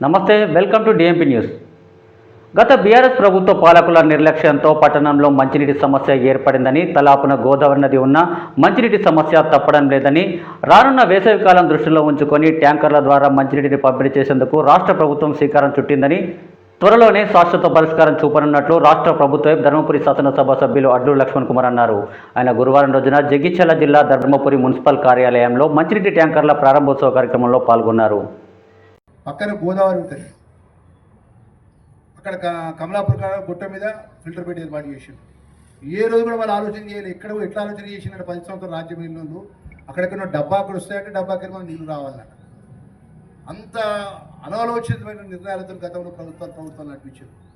నమస్తే welcome to DMP news గత BRS ప్రభుత్వ పాలకుల నిర్లక్ష్యంతో పట్టణంలో మంచినీటి సమస్య ఏర్పడిందని తలాపున గోదావరి నది ఉన్న మంచినీటి సమస్య తప్పడం లేదని రానున్న వేసవికాలం దృష్టిలో ఉంచుకొని ట్యాంకర్ల ద్వారా మంచినీటిని పంపిణీ చేసేందుకు రాష్ట్ర ప్రభుత్వం శ్రీకారం చుట్టిందని త్వరలోనే శాశ్వత పరిష్కారం చూపనున్నట్లు రాష్ట్ర ప్రభుత్వం ధర్మపురి శాసనసభ సభ్యులు అడ్డు లక్ష్మణ్ కుమార్ అన్నారు. ఆయన గురువారం రోజున జగిత్యాల జిల్లా ధర్మపురి మున్సిపల్ కార్యాలయంలో మంచినీటి ట్యాంకర్ల ప్రారంభోత్సవ కార్యక్రమంలో పాల్గొన్నారు. పక్కన గోదావరి ఉంటుంది. అక్కడ క- కమలాపూర్ కాడ గుట్ట మీద ఫిల్టర్ పెట్టి ఏర్పాటు చేసిండు. ఏ రోజు కూడా వాళ్ళు ఆలోచన చేయాలి ఎక్కడ ఎట్లా ఆలోచన చేసిందంటే పది సంవత్సరాలు రాజ్యం ఇల్లు అక్కడెక్కడ డబ్బా అక్కడ వస్తాయంటే డబ్బాకి మనం నీళ్ళు రావాలన్నట్టు. అంత అనాలోచితమైన నిర్ణయాలతో గతంలో ప్రభుత్వాలు ప్రభుత్వాలు నడిపించారు.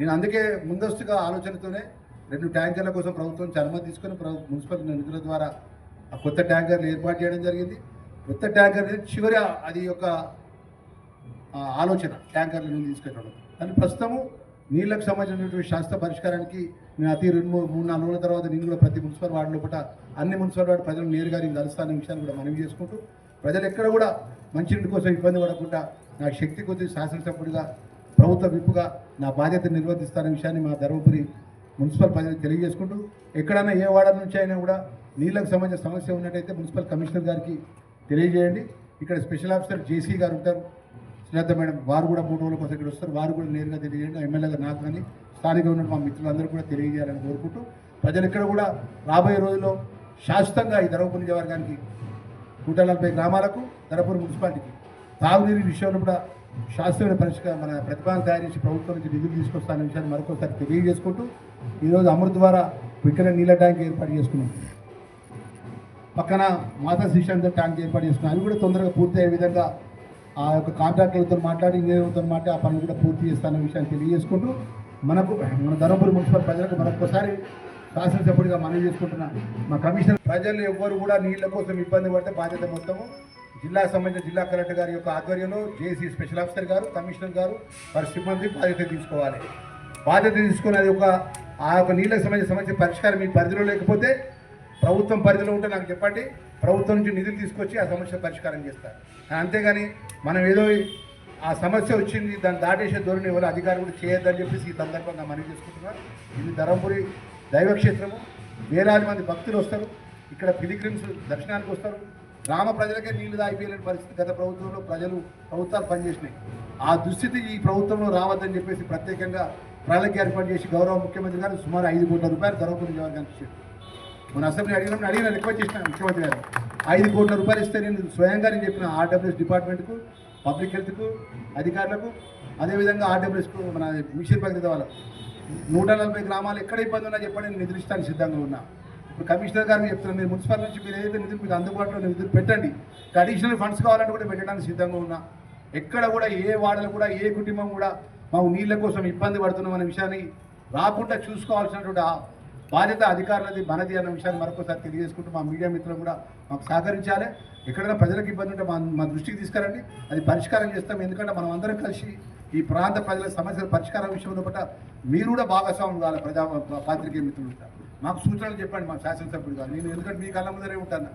నేను అందుకే ముందస్తుగా ఆలోచనతోనే రెండు ట్యాంకర్ల కోసం ప్రభుత్వం నుంచి అనుమతి తీసుకొని మున్సిపల్ నిధుల ద్వారా ఆ కొత్త ట్యాంకర్లు ఏర్పాటు చేయడం జరిగింది. కొత్త ట్యాంకర్ చివరి అది యొక్క ఆలోచన ట్యాంకర్ల నీళ్ళు తీసుకెళ్ళడం. కానీ ప్రస్తుతము నీళ్ళకు సంబంధించినటువంటి శాస్త్ర పరిష్కారానికి నేను అతి రెండు మూడు మూడు నాలుగు రోజుల తర్వాత నేను కూడా ప్రతి మున్సిపల్ వార్డు లోపల అన్ని మున్సిపల్ వార్డు ప్రజలు నేరుగా నేను కలుస్తాన విషయాన్ని కూడా మనవి చేసుకుంటూ ప్రజలు ఎక్కడ కూడా మంచినీటి కోసం ఇబ్బంది పడకుండా నా శక్తి కొద్ది శాసనసభ్యుడిగా ప్రభుత్వ విప్పుగా నా బాధ్యత నిర్వర్తిస్తాన విషయాన్ని మా ధర్మపురి మున్సిపల్ ప్రజలకు తెలియజేసుకుంటూ ఎక్కడైనా ఏ వార్డు నుంచి అయినా కూడా నీళ్ళకు సంబంధించిన సమస్య ఉన్నట్టయితే మున్సిపల్ కమిషనర్ గారికి తెలియజేయండి. ఇక్కడ స్పెషల్ ఆఫీసర్ జేసీ గారు ఉంటారు. శ్రద్ధ మేడం వారు కూడా మూడు రోజుల కోసం ఇక్కడ వస్తారు. వారు కూడా నేరుగా తెలియజేయండి. ఎమ్మెల్యేగా నాకు కానీ స్థానికంగా ఉన్న మా మిత్రులందరూ కూడా తెలియజేయాలని కోరుకుంటూ ప్రజలు ఇక్కడ కూడా రాబోయే రోజుల్లో శాశ్వతంగా ఈ ధర్మపురి నియోజకవర్గానికి నూట నలభై గ్రామాలకు ధర్మపురి మున్సిపాలిటీకి తాగునీరు విషయంలో కూడా శాస్త్రీయ పరిష్కారం మన ప్రతిపాదన తయారు చేసి ప్రభుత్వం నుంచి నిధులు తీసుకొస్తానే విషయాన్ని మరొకసారి తెలియజేసుకుంటూ ఈరోజు అమృత్ ద్వారా ఇక్కడ నీళ్ళ ట్యాంక్ ఏర్పాటు చేసుకున్నాం. పక్కన మాతా శిక్షణ ట్యాంక్ ఏర్పాటు చేసుకున్నాం. అవి కూడా తొందరగా పూర్తి అయ్యే విధంగా ఆ యొక్క కాంట్రాక్టర్లతో మాట్లాడి ఇంజనీర్లతో మాట్లాడి ఆ పనులు కూడా పూర్తి చేస్తానన్న విషయాన్ని తెలియజేసుకుంటూ మనకు మన ధర్మపురి మున్సిపల్ ప్రజలకు మరొకసారి శాసనసభ్యుడిగా మనవి చేసుకుంటున్నా. మా కమిషనర్ ప్రజలు ఎవ్వరు కూడా నీళ్ళ కోసం ఇబ్బంది పడితే బాధ్యత మొత్తము. జిల్లాకు సంబంధించిన జిల్లా కలెక్టర్ గారి యొక్క ఆధ్వర్యంలో జేసీ స్పెషల్ ఆఫీసర్ గారు కమిషనర్ గారు వారి సిబ్బంది బాధ్యత తీసుకోవాలి. బాధ్యత తీసుకున్నది ఒక ఆ యొక్క నీళ్ళకి సంబంధించిన సమస్య పరిష్కారం మీ పరిధిలో లేకపోతే ప్రభుత్వం పరిధిలో ఉంటే నాకు చెప్పండి. ప్రభుత్వం నుంచి నిధులు తీసుకొచ్చి ఆ సమస్య పరిష్కారం చేస్తారు. అంతేగాని మనం ఏదో ఆ సమస్య వచ్చింది దాన్ని దాటేసే ధోరణి ఎవరు అధికారులు కూడా చేయొద్దని చెప్పేసి ఈ సందర్భంగా మనవి చేసుకుంటున్నారు. ఇది ధర్మపురి దైవక్షేత్రము వేలాది మంది భక్తులు వస్తారు. ఇక్కడ పిలిగ్రిమ్స్ దర్శనానికి వస్తారు. గ్రామ ప్రజలకే నీళ్ళు దాగిపోయలేని పరిస్థితి గత ప్రభుత్వంలో ప్రజలు ప్రభుత్వాలు పనిచేసినాయి. ఆ దుస్థితి ఈ ప్రభుత్వంలో రావద్దని చెప్పేసి ప్రత్యేకంగా ప్రజలకు ఏర్పాటు చేసి గౌరవ ముఖ్యమంత్రి గారు సుమారు ఐదు కోట్ల రూపాయలు ధర్మపురి నియోజకవర్గానికి ఇచ్చారు. మన అసెంబ్లీ అడిగినప్పుడు అడిగిన రిక్వెస్ట్ చేసిన ముఖ్యమంత్రి గారు ఐదు కోట్ల రూపాయలు ఇస్తే నేను స్వయంగా నేను చెప్పిన ఆర్డబ్ల్యూఎస్ డిపార్ట్మెంట్కు పబ్లిక్ హెల్త్కు అధికారులకు అదేవిధంగా ఆర్డబ్ల్యూఎస్కు మన మిషన్ భగీరథ వాళ్ళకు. నూట నలభై గ్రామాలు ఎక్కడ ఇబ్బంది ఉన్నా చెప్పండి నేను నిధులు సిద్ధంగా ఉన్నా. ఇప్పుడు కమిషనర్ గారు చెప్తున్నాను మీరు మున్సిపల్ నుంచి మీరు ఏదైతే నిధులు మీకు అందుబాటులో నిధులు పెట్టండి. అడిషనల్ ఫండ్స్ కావాలంటే కూడా పెట్టడానికి సిద్ధంగా ఉన్నా. ఎక్కడ కూడా ఏ వాడలు కూడా ఏ కుటుంబం కూడా మాకు నీళ్ళ కోసం ఇబ్బంది పడుతున్నాం అనే విషయాన్ని రాకుండా చూసుకోవాల్సినటువంటి బాధ్యత అధికారులది మనది అన్న విషయాన్ని మరొకసారి తెలియజేసుకుంటూ మా మీడియా మిత్రులు కూడా మాకు సహకరించాలి. ఎక్కడైనా ప్రజలకు ఇబ్బంది ఉంటే మా మా దృష్టికి తీసుకురండి. అది పరిష్కారం చేస్తాం. ఎందుకంటే మనం అందరం కలిసి ఈ ప్రాంత ప్రజల సమస్యల పరిష్కారం విషయంలో పట్ల మీరు కూడా భాగస్వామ్యం కావాలి. ప్రజా పాత్రికేయ మిత్రులు మాకు సూచనలు చెప్పండి మా శాసనసభ్యుడు కాదు నేను ఎందుకంటే మీ కళ్ళ ముందరే ఉంటాను.